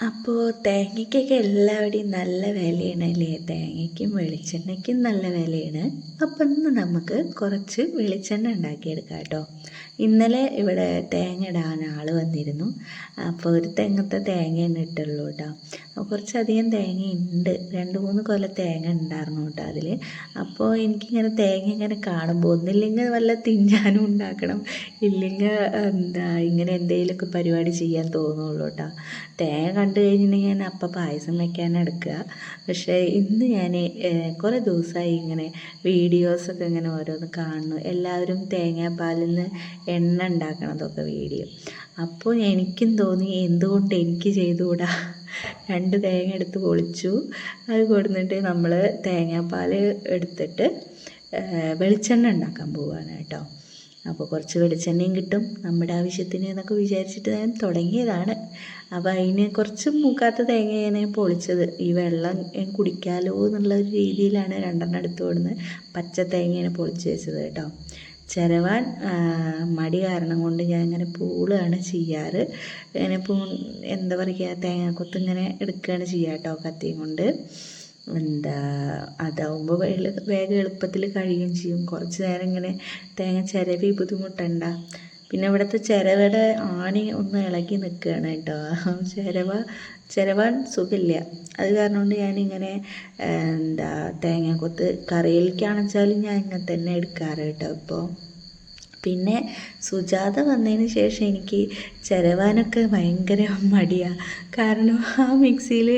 അപ്പോൾ തേങ്ങയ്ക്കൊക്കെ എല്ലാവരുടെയും നല്ല വിലയാണ് അല്ലേ? തേങ്ങയ്ക്കും വെളിച്ചെണ്ണയ്ക്കും നല്ല വിലയാണ്. അപ്പം ഇന്ന് നമുക്ക് കുറച്ച് വെളിച്ചെണ്ണ ഉണ്ടാക്കിയെടുക്കാം കേട്ടോ. ഇന്നലെ ഇവിടെ തേങ്ങ ഇടാൻ ആൾ വന്നിരുന്നു. അപ്പോൾ ഒരു തെങ്ങത്തെ തേങ്ങയാണ് ഇട്ടുള്ളൂ കേട്ടോ കുറച്ചധികം തേങ്ങ ഉണ്ട് രണ്ട് മൂന്ന് കൊല തേങ്ങ ഉണ്ടായിരുന്നു കേട്ടോ അതിൽ അപ്പോൾ എനിക്കിങ്ങനെ തേങ്ങ ഇങ്ങനെ കാണുമ്പോൾ ഒന്നില്ലെങ്കിൽ വല്ല തിന്നാനും ഉണ്ടാക്കണം. ഇല്ലെങ്കിൽ എന്താ ഇങ്ങനെ എന്തെങ്കിലുമൊക്കെ പരിപാടി ചെയ്യാൻ തോന്നുള്ളൂ കേട്ടോ തേങ്ങ കണ്ടു കഴിഞ്ഞിട്ടുണ്ടെങ്കിൽ ഞാൻ അപ്പം പായസം വെക്കാൻ എടുക്കുക പക്ഷേ ഇന്ന് ഞാൻ കുറേ ദിവസമായി ഇങ്ങനെ വീഡിയോസൊക്കെ ഇങ്ങനെ ഓരോന്ന് കാണുന്നു. എല്ലാവരും തേങ്ങാപ്പാലിൽ നിന്ന് എണ്ണ ഉണ്ടാക്കണതൊക്കെ വീഡിയോ. അപ്പോൾ എനിക്കും തോന്നി എന്തുകൊണ്ട് എനിക്ക് ചെയ്തുകൂടാ? രണ്ട് തേങ്ങ എടുത്ത് പൊളിച്ചു. അത് കൊടുത്തിട്ട് നമ്മൾ തേങ്ങാപ്പാൽ എടുത്തിട്ട് വെളിച്ചെണ്ണ ഉണ്ടാക്കാൻ പോവുകയാണ് കേട്ടോ. അപ്പോൾ കുറച്ച് വെളിച്ചെണ്ണയും കിട്ടും. നമ്മുടെ ആവശ്യത്തിന് എന്നൊക്കെ വിചാരിച്ചിട്ട് ഞാൻ തുടങ്ങിയതാണ്. അപ്പോൾ അതിന് കുറച്ച് മൂക്കാത്ത തേങ്ങ ഞാൻ പൊളിച്ചത്. ഈ വെള്ളം കുടിക്കാലോ എന്നുള്ള ഒരു രീതിയിലാണ് രണ്ടെണ്ണം എടുത്ത് കൊടുന്ന് പച്ച തേങ്ങയാണ് പൊളിച്ച് വെച്ചത് കേട്ടോ. ചിരവാൻ മടി കാരണം കൊണ്ട് ഞാൻ ഇങ്ങനെ പൂളുകയാണ് ചെയ്യാറ്. ഇങ്ങനെ പൂ എന്താ പറയുക തേങ്ങാക്കൊത്ത് ഇങ്ങനെ എടുക്കുകയാണ് ചെയ്യുക കേട്ടോ കത്തിയും കൊണ്ട്. എന്താ അതാവുമ്പോൾ വേഗം എളുപ്പത്തിൽ കഴിയുകയും ചെയ്യും. കുറച്ച് നേരം ഇങ്ങനെ തേങ്ങ ചിരവി ബുദ്ധിമുട്ടണ്ട. പിന്നെ ഇവിടുത്തെ ചിരവയുടെ ആണി ഒന്ന് ഇളകി നിൽക്കുകയാണ് കേട്ടോ. ചിരവ ചിരവാൻ സുഖമില്ല. അത് കാരണം കൊണ്ട് ഞാനിങ്ങനെ എന്താ തേങ്ങ തേങ്ങാക്കൊത്ത് കറിയിലേക്കാണെച്ചാലും ഞാൻ ഇങ്ങനെ തന്നെ എടുക്കാറ് കേട്ടോ ഇപ്പോൾ പിന്നെ സുജാത വന്നതിന് ശേഷം എനിക്ക് ചിരവാനൊക്കെ ഭയങ്കര മടിയാണ് കാരണം ആ മിക്സിയിൽ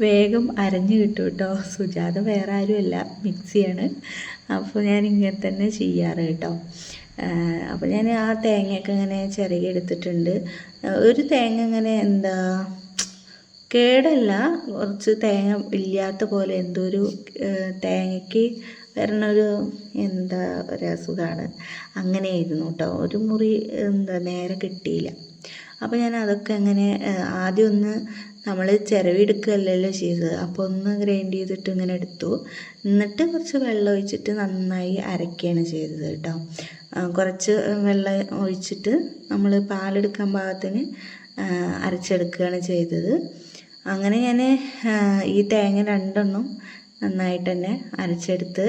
വേഗം അരഞ്ഞു കിട്ടും കേട്ടോ. സുജാത വേറെ ആരുമല്ല മിക്സിയാണ്. അപ്പോൾ ഞാൻ ഇങ്ങനെ തന്നെ ചെയ്യാറ് കേട്ടോ. അപ്പോൾ ഞാൻ ആ തേങ്ങയൊക്കെ ഇങ്ങനെ ചിരകി എടുത്തിട്ടുണ്ട്. ഒരു തേങ്ങ ഇങ്ങനെ എന്താ കേടല്ല കുറച്ച് തേങ്ങ ഇല്ലാത്ത പോലെ എന്തോ ഒരു തേങ്ങയ്ക്ക് വരണൊരു എന്താ ഒരു അസുഖമാണ് അങ്ങനെയായിരുന്നു കേട്ടോ ഒരു മുറി എന്താ നേരെ കിട്ടിയില്ല. അപ്പോൾ ഞാൻ അതൊക്കെ അങ്ങനെ ആദ്യം ഒന്ന് നമ്മൾ ചിരവിയെടുക്കുകയല്ലല്ലോ ചെയ്തത്. അപ്പോൾ ഒന്ന് ഗ്രൈൻഡ് ചെയ്തിട്ട് ഇങ്ങനെ എടുത്തു. എന്നിട്ട് കുറച്ച് വെള്ളം ഒഴിച്ചിട്ട് നന്നായി അരക്കുകയാണ് ചെയ്തത് കേട്ടോ കുറച്ച് വെള്ളം ഒഴിച്ചിട്ട് നമ്മൾ പാലെടുക്കാൻ പാകത്തിന് അരച്ചെടുക്കുകയാണ് ചെയ്തത്. അങ്ങനെ ഞാൻ ഈ തേങ്ങ രണ്ടെണ്ണം നന്നായിട്ട് തന്നെ അരച്ചെടുത്ത്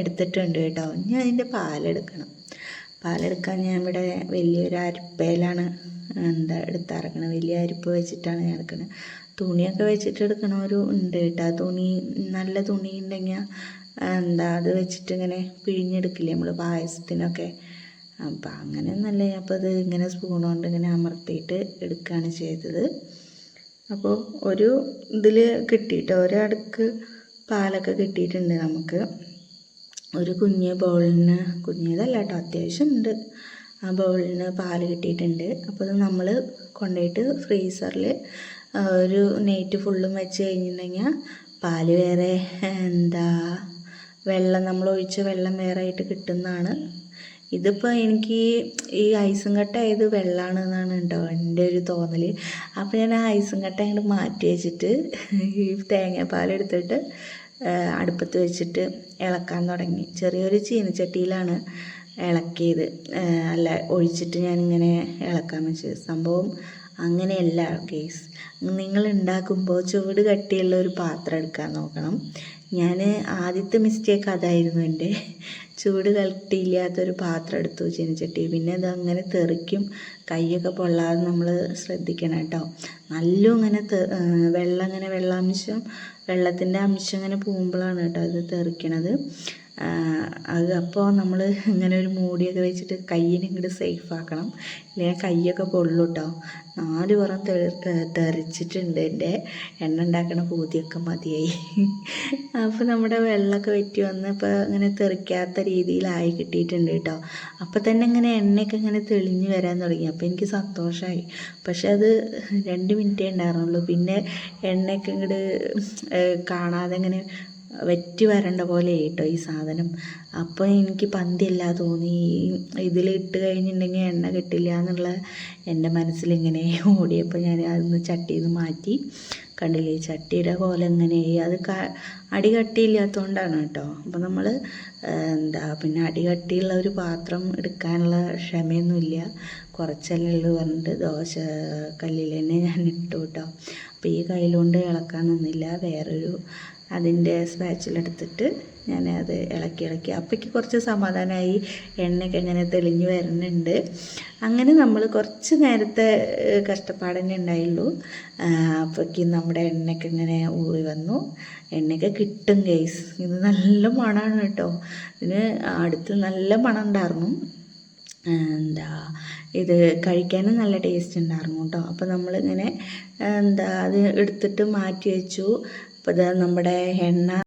എടുത്തിട്ടുണ്ട് കേട്ടോ. ഇനി അതിന്റെ പാലെടുക്കണം. പാലെടുക്കാൻ ഞാൻ ഇവിടെ വലിയൊരു അരിപ്പയിലാണ് എന്താ എടുത്തിറക്കണത് വലിയ അരിപ്പ് വെച്ചിട്ടാണ് ഞാൻ എടുക്കുന്നത് തുണിയൊക്കെ വെച്ചിട്ട് എടുക്കണവരും ഉണ്ട് കേട്ടോ. തുണി നല്ല തുണി ഉണ്ടെങ്കിൽ എന്താ അത് വെച്ചിട്ട് ഇങ്ങനെ പിഴിഞ്ഞെടുക്കില്ലേ നമ്മൾ പായസത്തിനൊക്കെ? അപ്പം അങ്ങനെ നല്ല അപ്പോൾ അത് ഇങ്ങനെ സ്പൂൺ കൊണ്ട് ഇങ്ങനെ അമർത്തിയിട്ട് എടുക്കുകയാണ് ചെയ്തത്. അപ്പോൾ ഒരു ഇതിൽ കിട്ടിയിട്ട്? ഒരടുക്ക് പാലൊക്കെ കിട്ടിയിട്ടുണ്ട് നമുക്ക്. ഒരു കുഞ്ഞ് ബൗളിന് കുഞ്ഞതല്ല കേട്ടോ അത്യാവശ്യം ഉണ്ട്. ആ ബൗളിന് പാൽ കിട്ടിയിട്ടുണ്ട്. അപ്പോൾ അത് നമ്മൾ കൊണ്ടുപോയിട്ട് ഫ്രീസറിൽ ഒരു നൈറ്റ് ഫുള്ളും വെച്ച് കഴിഞ്ഞിട്ടുണ്ടെങ്കിൽ പാൽ വേറെ എന്താ വെള്ളം നമ്മൾ ഒഴിച്ച് വെള്ളം വേറെ ആയിട്ട് കിട്ടുന്നതാണ്. ഇതിപ്പോൾ എനിക്ക് ഈ ഐസും കട്ട ആയത് വെള്ളമാണ് എന്നാണ് കേട്ടോ എന്റെ ഒരു തോന്നൽ അപ്പോൾ ഞാൻ ആ ഐസും കട്ട അങ്ങോട്ട് മാറ്റി വെച്ചിട്ട് ഈ തേങ്ങാപ്പാൽ എടുത്തിട്ട് അടുപ്പത്ത് വെച്ചിട്ട് ഇളക്കാൻ തുടങ്ങി. ചെറിയൊരു ചീനച്ചട്ടിയിലാണ് ഇളക്കിയത്. അല്ല ഒഴിച്ചിട്ട് ഞാൻ ഇങ്ങനെ ഇളക്കാൻ വെച്ചത്. സംഭവം അങ്ങനെയല്ല കേസ് നിങ്ങൾ ഉണ്ടാക്കുമ്പോൾ ചുവട് കട്ടിയുള്ള ഒരു പാത്രം എടുക്കാൻ നോക്കണം. ഞാൻ ആദ്യത്തെ മിസ്റ്റേക്ക് അതായിരുന്നു എന്റെ ചൂട് കട്ടിയില്ലാത്തൊരു പാത്രം എടുത്തു ചീനച്ചട്ടി പിന്നെ അത് അങ്ങനെ തെറിക്കും കൈയൊക്കെ പൊള്ളാതെ നമ്മൾ ശ്രദ്ധിക്കണം കേട്ടോ. നല്ല ഇങ്ങനെ വെള്ളം ഇങ്ങനെ വെള്ളാംശം വെള്ളത്തിന്റെ അംശം ഇങ്ങനെ പോകുമ്പോഴാണ് കേട്ടോ അത് തെറിക്കണത്. അത് അപ്പോൾ നമ്മൾ ഇങ്ങനെ ഒരു മൂടിയൊക്കെ വെച്ചിട്ട് കയ്യിനെ ഇങ്ങോട്ട് സേഫ് ആക്കണം. ഇല്ലെങ്കിൽ കയ്യൊക്കെ പൊള്ളും കേട്ടോ നാല് പുറം തെറിച്ചിട്ടുണ്ട് എന്റെ. എണ്ണ ഉണ്ടാക്കണ പൂതിയൊക്കെ മതിയായി. അപ്പോൾ നമ്മുടെ വെള്ളമൊക്കെ വെറ്റി വന്ന് ഇപ്പോൾ ഇങ്ങനെ തെറിക്കാത്ത രീതിയിലായി കിട്ടിയിട്ടുണ്ട് കേട്ടോ അപ്പോൾ തന്നെ ഇങ്ങനെ എണ്ണയൊക്കെ ഇങ്ങനെ തെളിഞ്ഞ് വരാൻ തുടങ്ങി. അപ്പോൾ എനിക്ക് സന്തോഷമായി പക്ഷെ അത് രണ്ട് മിനിറ്റേ ഉണ്ടായിരുന്നുള്ളൂ. പിന്നെ എണ്ണയൊക്കെ ഇങ്ങോട്ട് കാണാതെ ഇങ്ങനെ വെറ്റി വരേണ്ട പോലെ കേട്ടോ ഈ സാധനം. അപ്പോൾ എനിക്ക് പന്തിയല്ല തോന്നി. ഇതിൽ ഇട്ട് കഴിഞ്ഞിട്ടുണ്ടെങ്കിൽ എണ്ണ കിട്ടില്ല എന്നുള്ള എന്റെ മനസ്സിലിങ്ങനെ ഓടിയപ്പോൾ ഞാൻ അതൊന്ന് ചട്ടിയിൽ നിന്ന് മാറ്റി. കണ്ടില്ലേ? ചട്ടിയുടെ കോല എങ്ങനെയായി? അത് ക അടി കട്ടിയില്ലാത്തതുകൊണ്ടാണ് കേട്ടോ. അപ്പോൾ നമ്മൾ എന്താ പിന്നെ അടി കട്ടിയുള്ള ഒരു പാത്രം എടുക്കാനുള്ള ക്ഷമയൊന്നുമില്ല. കുറച്ചല്ലേ ഉള്ളൂ പറഞ്ഞിട്ട് ദോശ കല്ലിൽ തന്നെ ഞാൻ ഇട്ടു കേട്ടോ. അപ്പോൾ ഈ കയ്യിലുകൊണ്ട് ഇളക്കാൻ നിന്നില്ല. വേറൊരു അതിന്റെ സ്പാച്ചിലെടുത്തിട്ട് ഞാൻ അത് ഇളക്കി ഇളക്കി. അപ്പോഴേക്ക് കുറച്ച് സമാധാനമായി എണ്ണയൊക്കെ ഇങ്ങനെ തെളിഞ്ഞു വരുന്നുണ്ട് അങ്ങനെ നമ്മൾ കുറച്ച് നേരത്തെ കഷ്ടപ്പാട് തന്നെ ഉണ്ടായുള്ളൂ അപ്പോഴേക്ക് നമ്മുടെ എണ്ണയൊക്കെ ഇങ്ങനെ ഊറി വന്നു. എണ്ണയൊക്കെ കിട്ടും ഗൈസ് ഇത് നല്ല മണമാണ് കേട്ടോ. ഇതിന് അടുത്ത് നല്ല മണം ഉണ്ടായിരുന്നു എന്താ ഇത് കഴിക്കാനും നല്ല ടേസ്റ്റ് ഉണ്ടായിരുന്നു കേട്ടോ. അപ്പോൾ നമ്മളിങ്ങനെ എന്താ അത് എടുത്തിട്ട് മാറ്റി വെച്ചു. അപ്പോൾ ഇത് നമ്മുടെ എണ്ണ